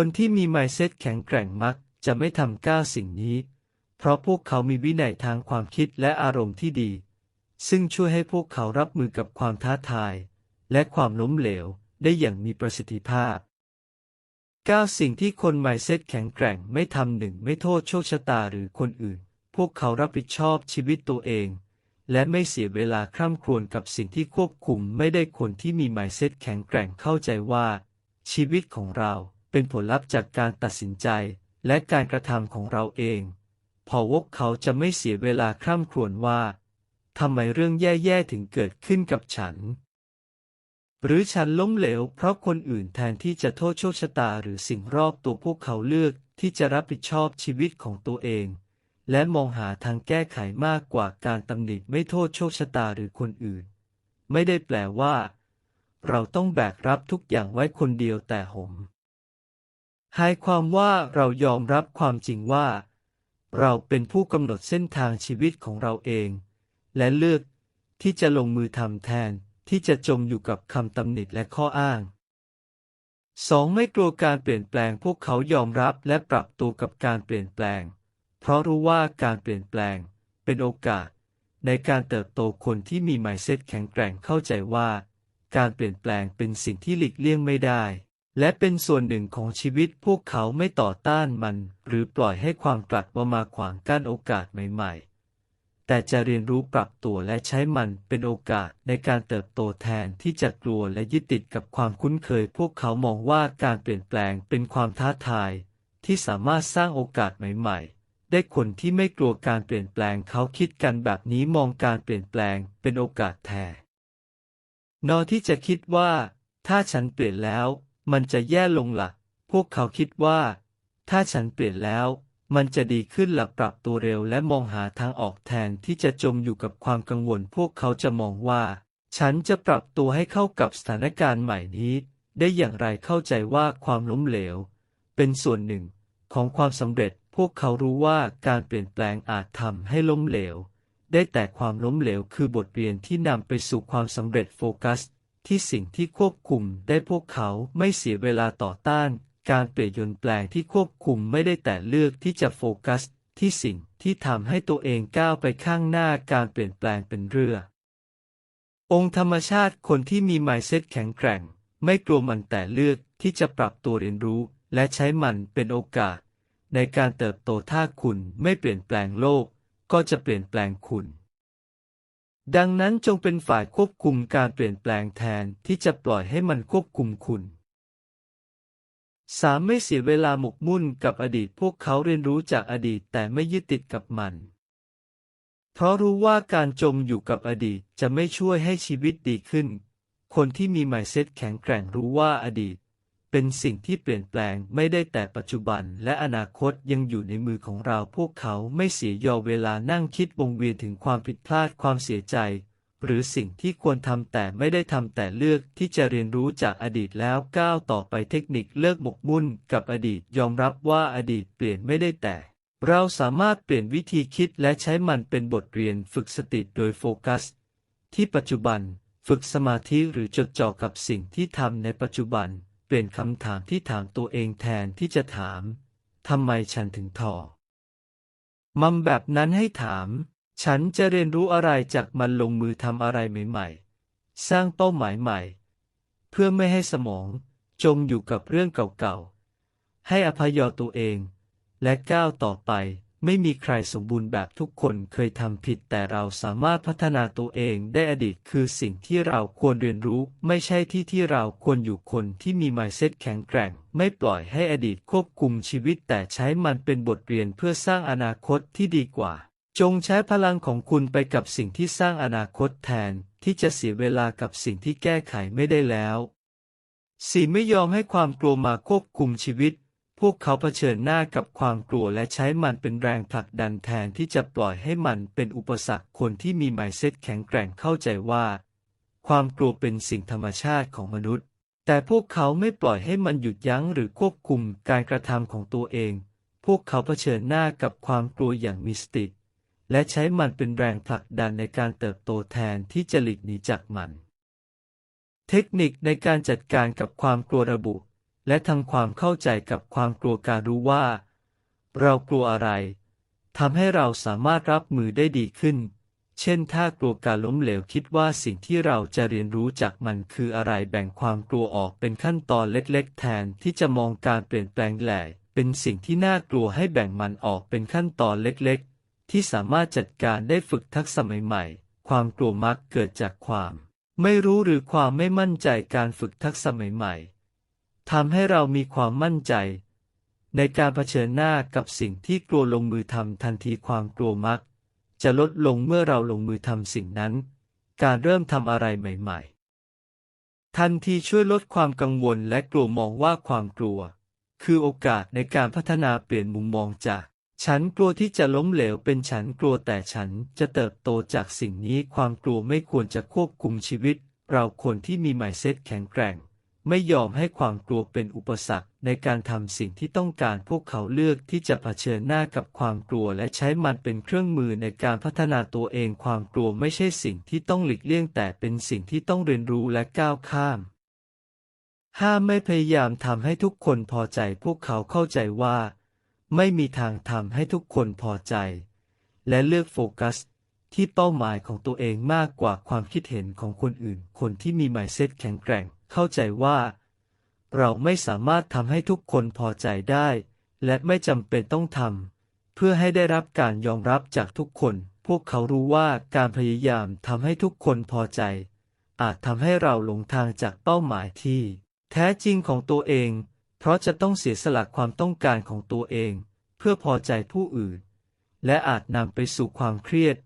คนที่มี mindset แข็งแกร่งมักจะไม่ทำก้าวสิ่งนี้ เพราะพวกเขามีวินัยทางความคิดและอารมณ์ที่ดี ซึ่งช่วยให้พวกเขารับมือกับความท้าทาย และความล้มเหลวได้อย่างมีประสิทธิภาพ 9 สิ่งที่คน mindset แข็งแกร่งไม่ทำหนึ่งไม่โทษโชคชะตาหรือคนอื่น พวกเขารับผิดชอบชีวิตตัวเอง และไม่เสียเวลาคร่ำครวญกับสิ่งที่ควบคุมไม่ได้คนที่มี mindset แข็งแกร่งเข้าใจว่า ชีวิตของเรา เป็นผลลัพธ์จากการตัดสินใจและการกระทำของเราเอง พอวกเขาจะไม่เสียเวลาคร่ำครวญว่าทำไมเรื่องแย่ๆถึงเกิดขึ้นกับฉัน หรือฉันล้มเหลวเพราะคนอื่นแทนที่จะโทษโชคชะตาหรือสิ่งรอบตัวพวกเขาเลือกที่จะรับผิดชอบชีวิตของตัวเอง และมองหาทางแก้ไขมากกว่าการตำหนิไม่โทษโชคชะตาหรือคนอื่น ไม่ได้แปลว่า เราต้องแบกรับทุกอย่างไว้คนเดียวแต่หม หายความว่าเรายอมรับความจริงว่า เราเป็นผู้กำหนดเส้นทางชีวิตของเราเอง และเลือกที่จะลงมือทำแทนที่จะจมอยู่กับคำตำหนิและข้ออ้าง 2. ไม่กลัวการเปลี่ยนแปลงพวกเขายอมรับและปรับตัวกับการเปลี่ยนแปลง เพราะรู้ว่าการเปลี่ยนแปลงเป็นโอกาส ในการเติบโตคนที่มี mindset แข็งแกร่งเข้าใจว่า การเปลี่ยนแปลงเป็นสิ่งที่หลีกเลี่ยงไม่ได้ และเป็นส่วนหนึ่งของชีวิตพวกเขาไม่ต่อต้านมัน หรือปล่อยให้ความกลัดว่ามาขวางกั้นโอกาสใหม่ๆ แต่จะเรียนรู้ปรับตัวและใช้มันเป็นโอกาสในการเติบโตแทนที่จะกลัวและยึดติดกับความคุ้นเคย พวกเขามองว่าการเปลี่ยนแปลงเป็นความท้าทาย ที่สามารถสร้างโอกาสใหม่ๆได้คนที่ไม่กลัวการเปลี่ยนแปลงเขาคิดกันแบบนี้มองการเปลี่ยนแปลงเป็นโอกาสแทนนอที่จะคิดว่า ถ้าฉันเปลี่ยนแล้ว มันจะแย่ลงละ่ะ พวกเขาคิดว่า ถ้าฉันเปลี่ยนแล้ว มันจะดีขึ้นหลักปรับตัวเร็วและมองหาทางออกแทนที่จะจมอยู่กับความกังวล พวกเขาจะมองว่า ฉันจะปรับตัวให้เข้ากับสถานการณ์ใหม่นี้ ได้อย่างไรเข้าใจว่าความล้มเหลว เป็นส่วนหนึ่งของความสำเร็จพวกเขารู้ว่าการเปลี่ยนแปลงอาจทำให้ล้มเหลว ได้แต่ความล้มเหลวคือบทเรียนที่นำไปสู่ความสำเร็จโฟกัส ที่สิ่งที่ควบคุมได้พวกเขาไม่เสียเวลาต่อต้าน การเปลี่ยนยนแปลงที่ควบคุมไม่ได้แต่เลือกที่จะโฟกัส ที่สิ่งที่ทำให้ตัวเองก้าวไปข้างหน้าการเปลี่ยนแปลงเป็นเรือ องค์ธรรมชาติคนที่มี mindset แข็งแกร่ง ไม่กลัวมันแต่เลือกที่จะปรับตัวเรียนรู้ และใช้มันเป็นโอกาส ในการเติบโตถ้าคุณไม่เปลี่ยนแปลงโลก ก็จะเปลี่ยนแปลงคุณ ดังนั้นจงเป็นฝ่ายควบคุมการเปลี่ยนแปลงแทนที่จะปล่อยให้มันควบคุมคุณสามไม่เสียเวลาหมกมุ่นกับอดีตพวกเขาเรียนรู้จากอดีตแต่ไม่ยึดติดกับมัน เพราะรู้ว่าการจมอยู่กับอดีตจะไม่ช่วยให้ชีวิตดีขึ้น คนที่มี mindset แข็งแกร่งรู้ว่าอดีต เป็นสิ่งที่เปลี่ยนแปลงไม่ได้แต่ปัจจุบันและอนาคตยังอยู่ในมือของเราพวกเขาไม่เสียยอเวลานั่งคิดวงเวียนถึงความผิดพลาดความเสียใจ หรือสิ่งที่ควรทำแต่ไม่ได้ทำแต่เลือกที่จะเรียนรู้จากอดีตแล้วก้าวต่อไปเทคนิคเลิกหมกมุ่นกับอดีตยอมรับว่าอดีตเปลี่ยนไม่ได้แต่เราสามารถเปลี่ยนวิธีคิดและใช้มันเป็นบทเรียนฝึกสติโดยโฟกัส ที่ปัจจุบัน ฝึกสมาธิหรือจดจ่อกับสิ่งที่ทำในปัจจุบัน เปลี่ยนคำถามที่ถามตัวเองแทนที่จะถาม ทำไมฉันถึงทอ มัมแบบนั้นให้ถาม ฉันจะเรียนรู้อะไรจากมันลงมือทำอะไรใหม่ๆ สร้างเป้าหมายใหม่ เพื่อไม่ให้สมองจมอยู่กับเรื่องเก่าๆ ให้อภัยตัวเอง และก้าวต่อไป ไม่มีใครสมบูรณ์แบบทุกคนเคยทำผิดแต่เราสามารถพัฒนาตัวเองได้อดีตคือสิ่งที่เราควรเรียนรู้ ไม่ใช่ที่ที่เราควรอยู่คนที่มี mindset แข็งแกร่ง ไม่ปล่อยให้อดีตควบคุมชีวิตแต่ใช้มันเป็นบทเรียนเพื่อสร้างอนาคตที่ดีกว่า จงใช้พลังของคุณไปกับสิ่งที่สร้างอนาคตแทน ที่จะเสียเวลากับสิ่งที่แก้ไขไม่ได้แล้วสี่ไม่ยอมให้ความกลัวมาควบคุมชีวิต พวกเขาเผชิญหน้ากับความกลัวและใช้มันเป็นแรงผลักดันแทนที่จะปล่อยให้มันเป็นอุปสรรคคนที่มีไมเซ็ตแข็งแกร่งเข้าใจว่า ความกลัวเป็นสิ่งธรรมชาติของมนุษย์ แต่พวกเขาไม่ปล่อยให้มันหยุดยั้งหรือควบคุมการกระทำของตัวเอง พวกเขาเผชิญหน้ากับความกลัวอย่างมีสติและใช้มันเป็นแรงผลักดันในการเติบโตแทนที่จะหลีกหนีจากมัน เทคนิคในการจัดการกับความกลัวระบุ และทำความเข้าใจกับความกลัวการรู้ว่า เรากลัวอะไรทำให้เราสามารถรับมือได้ดีขึ้น เช่นถ้ากลัวการล้มเหลวคิดว่าสิ่งที่เราจะเรียนรู้จากมันคืออะไรแบ่งความกลัวออกเป็นขั้นตอนเล็ก ๆ แทนที่จะมองการเปลี่ยนแปลงแหล่เป็นสิ่งที่น่ากลัวให้แบ่งมันออกเป็นขั้นตอนเล็กๆ ที่สามารถจัดการได้ฝึกทักษะใหม่ๆ ความกลัวมักเกิดจากความ ไม่รู้หรือความไม่มั่นใจการฝึกทักษะใหม่ๆ ทำให้เรามีความมั่นใจ ในการเผชิญหน้ากับสิ่งที่กลัวลงมือทำทันทีความกลัวมัก จะลดลงเมื่อเราลงมือทำสิ่งนั้น การเริ่มทำอะไรใหม่ๆ ทันทีช่วยลดความกังวลและกลัวมองว่าความกลัว คือโอกาสในการพัฒนาเปลี่ยนมุมมองจากฉันกลัวที่จะล้มเหลวเป็นฉันกลัวแต่ฉันจะเติบโตจากสิ่งนี้ความกลัวไม่ควรจะควบคุมชีวิต เราคนที่มีไมเซตแข็งแกร่ง ไม่ยอมให้ความกลัวเป็นอุปสรรคในการทำสิ่งที่ต้องการพวกเขาเลือกที่จะเผชิญหน้ากับความกลัวและใช้มันเป็นเครื่องมือในการพัฒนาตัวเองความกลัวไม่ใช่สิ่งที่ต้องหลีกเลี่ยงแต่เป็นสิ่งที่ต้องเรียนรู้และก้าวข้ามห้ามไม่พยายามทำให้ทุกคนพอใจพวกเขาเข้าใจว่า ไม่มีทางทำให้ทุกคนพอใจ และเลือกโฟกัสที่เป้าหมายของตัวเองมากกว่าความคิดเห็นของคนอื่น คนที่มีไมเซ็ตแข็งแกร่ง เข้าใจว่า เราไม่สามารถทำให้ทุกคนพอใจได้ และไม่จำเป็นต้องทำเพื่อให้ได้รับการยอมรับจากทุกคน พวกเขารู้ว่าการพยายามทำให้ทุกคนพอใจ อาจทำให้เราหลงทางจากเป้าหมายที่ แท้จริงของตัวเอง เพราะจะต้องเสียสละความต้องการของตัวเอง เพื่อพอใจผู้อื่น และอาจนำไปสู่ความเครียด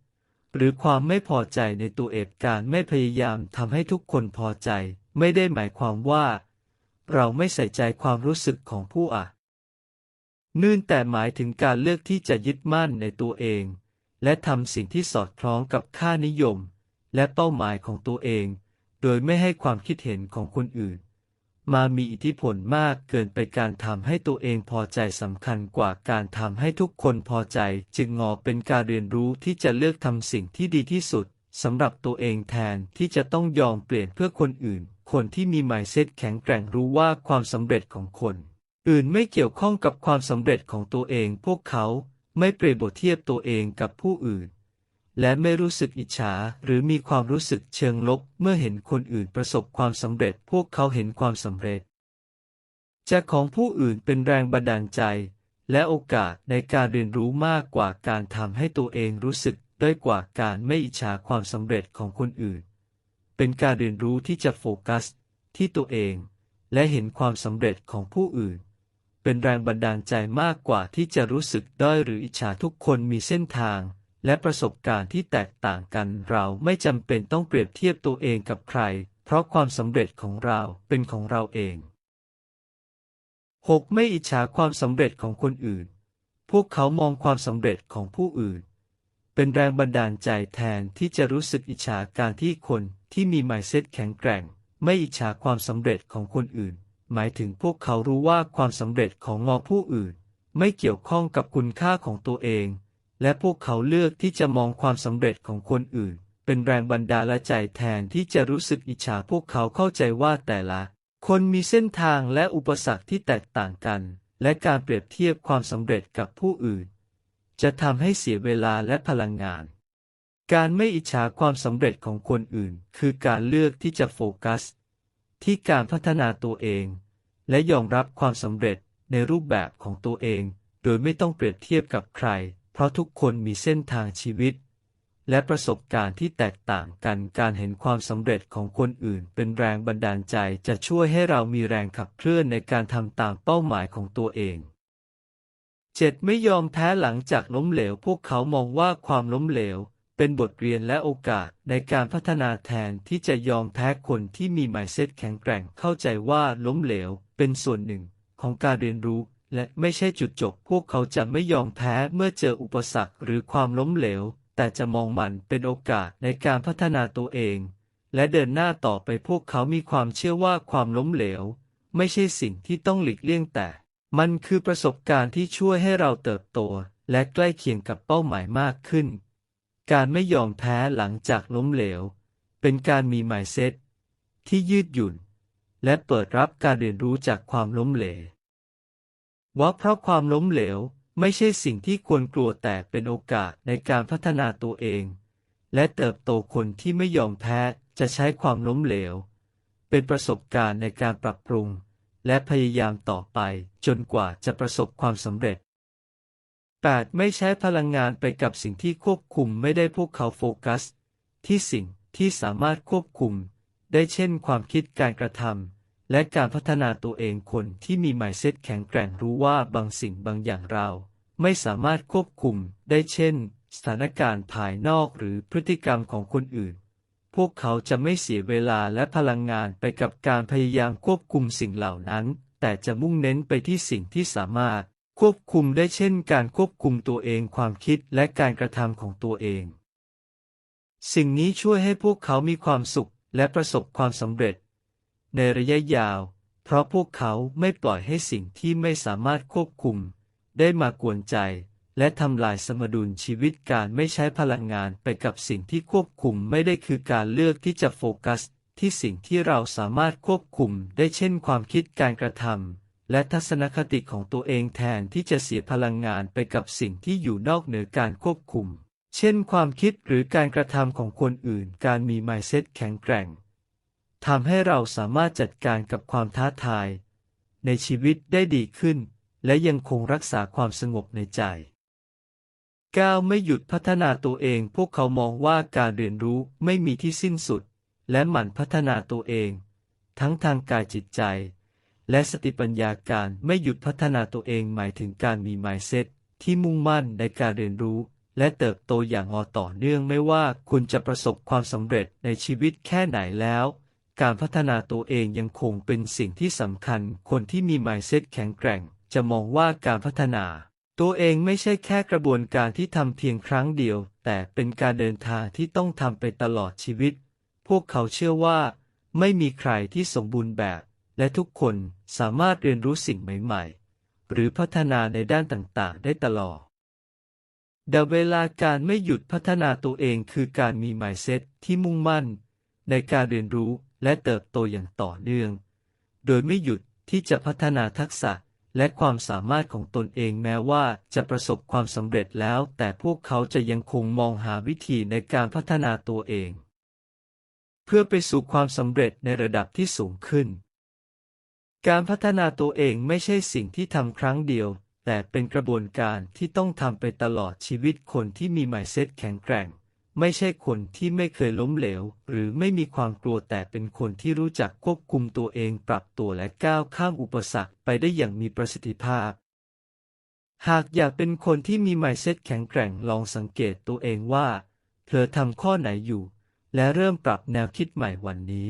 หรือความไม่พอใจในตัวเองการไม่พยายามทำให้ทุกคนพอใจ ไม่ได้หมายความว่า เราไม่ใส่ใจความรู้สึกของผู้อะนื่นแต่หมายถึงการเลือกที่จะยึดมั่นในตัวเอง และทำสิ่งที่สอดคล้องกับค่านิยม และเป้าหมายของตัวเอง โดยไม่ให้ความคิดเห็นของคนอื่น มามีอิทธิพลมากเกินไปการทำให้ตัวเองพอใจสำคัญกว่าการทำให้ทุกคนพอใจ จึงงอเป็นการเรียนรู้ที่จะเลือกทำสิ่งที่ดีที่สุด สำหรับตัวเองแทนที่จะต้องยอมเปลี่ยนเพื่อคนอื่น คนที่มีไมเซ็ตแข็งแกร่งรู้ว่าความสำเร็จของคน อื่นไม่เกี่ยวข้องกับความสำเร็จของตัวเอง พวกเขาไม่เปรียบเทียบตัวเองกับผู้อื่น และไม่รู้สึกอิจฉาหรือมีความรู้สึกเชิงลบ เมื่อเห็นคนอื่นประสบความสำเร็จ พวกเขาเห็นความสำเร็จจากของผู้อื่นเป็นแรงบันดาลใจ และโอกาสในการเรียนรู้มากกว่าการทำให้ตัวเองรู้สึก ด้อยกว่าการไม่อิจฉาความสำเร็จของคนอื่น เป็นการเรียนรู้ที่จะโฟกัสที่ตัวเอง และเห็นความสำเร็จของผู้อื่น เป็นแรงบันดาลใจมากกว่าที่จะรู้สึกด้อยหรืออิจฉาทุกคนมีเส้นทาง และประสบการณ์ที่แตกต่างกัน เราไม่จำเป็นต้องเปรียบเทียบตัวเองกับใคร เพราะความสำเร็จของเราเป็นของเราเอง 6. ไม่อิจฉาความสำเร็จของคนอื่น พวกเขามองความสำเร็จของผู้อื่น เป็นแรงบันดาลใจแทนที่จะรู้สึกอิจฉาการที่คนที่มีไมเซ็ตแข็งแกร่ง ไม่อิจฉาความสำเร็จของคนอื่น หมายถึงพวกเขารู้ว่าความสำเร็จของงอผู้อื่น ไม่เกี่ยวข้องกับคุณค่าของตัวเอง และพวกเขาเลือกที่จะมองความสำเร็จของคนอื่น เป็นแรงบันดาลใจแทนที่จะรู้สึกอิจฉาพวกเขาเข้าใจว่าแต่ละ คนมีเส้นทางและอุปสรรคที่แตกต่างกัน และการเปรียบเทียบความสำเร็จกับผู้อื่น จะทำให้เสียเวลาและพลังงาน การไม่อิจฉาความสำเร็จของคนอื่น คือการเลือกที่จะโฟกัส ที่การพัฒนาตัวเอง และยอมรับความสำเร็จในรูปแบบของตัวเอง โดยไม่ต้องเปรียบเทียบกับใคร เพราะทุกคนมีเส้นทางชีวิต และประสบการณ์ที่แตกต่างกันการเห็นความสำเร็จของคนอื่น เป็นแรงบันดาลใจจะช่วยให้เรามีแรงขับเคลื่อนในการทำตามเป้าหมายของตัวเอง 7. ไม่ยอมแพ้หลังจากล้มเหลว พวกเขามองว่าความล้มเหลว เป็นบทเรียนและโอกาสในการพัฒนาแทนที่จะยอมแพ้คนที่มีไมเซ็ตแข็งแกร่งเข้าใจว่าล้มเหลว เป็นส่วนหนึ่งของการเรียนรู้และไม่ใช่จุดจบ พวกเขาจะไม่ยอมแพ้เมื่อเจออุปสรรคหรือความล้มเหลว แต่จะมองมันเป็นโอกาสในการพัฒนาตัวเอง และเดินหน้าต่อไปพวกเขามีความเชื่อว่าความล้มเหลว ไม่ใช่สิ่งที่ต้องหลีกเลี่ยงแต่ มันคือประสบการณ์ที่ช่วยให้เราเติบโตและใกล้เคียงกับเป้าหมายมากขึ้น การไม่ยอมแพ้หลังจากล้มเหลว เป็นการมีหมายเซตที่ยืดหยุ่น และเปิดรับการเรียนรู้จากความล้มเหลว ว่าเพราะความล้มเหลวไม่ใช่สิ่งที่ควรกลัวแต่เป็นโอกาสในการพัฒนาตัวเอง และเติบโตคนที่ไม่ยอมแพ้จะใช้ความล้มเหลว เป็นประสบการณ์ในการปรับปรุง และพยายามต่อไปจนกว่าจะประสบความสำเร็จ 8. ไม่ใช้พลังงานไปกับสิ่งที่ควบคุมไม่ได้พวกเขาโฟกัส ที่สิ่งที่สามารถควบคุม ได้เช่นความคิดการกระทำและการพัฒนาตัวเองคนที่มีหมายเซตแข็งแกร่งรู้ว่าบางสิ่งบางอย่างเรา ไม่สามารถควบคุมได้เช่น สถานการณ์ภายนอกหรือพฤติกรรมของคนอื่น พวกเขาจะไม่เสียเวลาและพลังงานไปกับการพยายามควบคุมสิ่งเหล่านั้น แต่จะมุ่งเน้นไปที่สิ่งที่สามารถ ควบคุมได้เช่นการควบคุมตัวเองความคิดและการกระทำของตัวเอง สิ่งนี้ช่วยให้พวกเขามีความสุขและประสบความสำเร็จ ในระยะยาว เพราะพวกเขาไม่ปล่อยให้สิ่งที่ไม่สามารถควบคุม ได้มากวนใจ และทำลายสมดุลชีวิตการไม่ใช้พลังงานไปกับสิ่งที่ควบคุมไม่ได้คือการเลือกที่จะโฟกัส ที่สิ่งที่เราสามารถควบคุมได้เช่นความคิดการกระทำและทัศนคติของตัวเองแทนที่จะเสียพลังงานไปกับสิ่งที่อยู่นอกเหนือการควบคุม เช่นความคิดหรือการกระทำของคนอื่น การมี mindset แข็งแกร่งทำให้เราสามารถจัดการกับความท้าทาย ในชีวิตได้ดีขึ้น และยังคงรักษาความสงบในใจ 9. ไม่หยุดพัฒนาตัวเอง พวกเขามองว่าการเรียนรู้ไม่มีที่สิ้นสุด และหมั่นพัฒนาตัวเอง ทั้งทางกายจิตใจ และสติปัญญาการไม่หยุดพัฒนาตัวเองหมายถึงการมี mindset ที่มุ่งมั่นในการเรียนรู้ และเติบโตอย่างอต่อเนื่องไม่ว่าคุณจะประสบความสำเร็จในชีวิตแค่ไหนแล้ว การพัฒนาตัวเองยังคงเป็นสิ่งที่สำคัญ คนที่มี mindset แข็งแกร่ง จะมองว่าการพัฒนา ตัวเองไม่ใช่แค่กระบวนการที่ทำเพียงครั้งเดียว แต่เป็นการเดินทางที่ต้องทำไปตลอดชีวิต พวกเขาเชื่อว่า ไม่มีใครที่สมบูรณ์แบบ และทุกคนสามารถเรียนรู้สิ่งใหม่ๆ หรือพัฒนาในด้านต่างๆ ได้ตลอดแต่เวลาการไม่หยุดพัฒนาตัวเองคือการมี mindset ที่มุ่งมั่น ในการเรียนรู้และเติบโตอย่างต่อเนื่อง โดยไม่หยุดที่จะพัฒนาทักษะ และความสามารถของตนเองแม้ว่าจะประสบความสำเร็จแล้ว แต่พวกเขาจะยังคงมองหาวิธีในการพัฒนาตัวเอง เพื่อไปสู่ความสำเร็จในระดับที่สูงขึ้น การพัฒนาตัวเองไม่ใช่สิ่งที่ทำครั้งเดียว แต่เป็นกระบวนการที่ต้องทำไปตลอดชีวิตคนที่มีหมายเซตแข็งแกร่ง ไม่ใช่คนที่ไม่เคยล้มเหลว หรือไม่มีความกลัวแต่เป็นคนที่รู้จักควบคุมตัวเองปรับตัวและก้าวข้ามอุปสรรคไปได้อย่างมีประสิทธิภาพ หากอยากเป็นคนที่มี mindset แข็งแกร่งลองสังเกตตัวเองว่าเธอทำข้อไหนอยู่ และเริ่มปรับแนวคิดใหม่วันนี้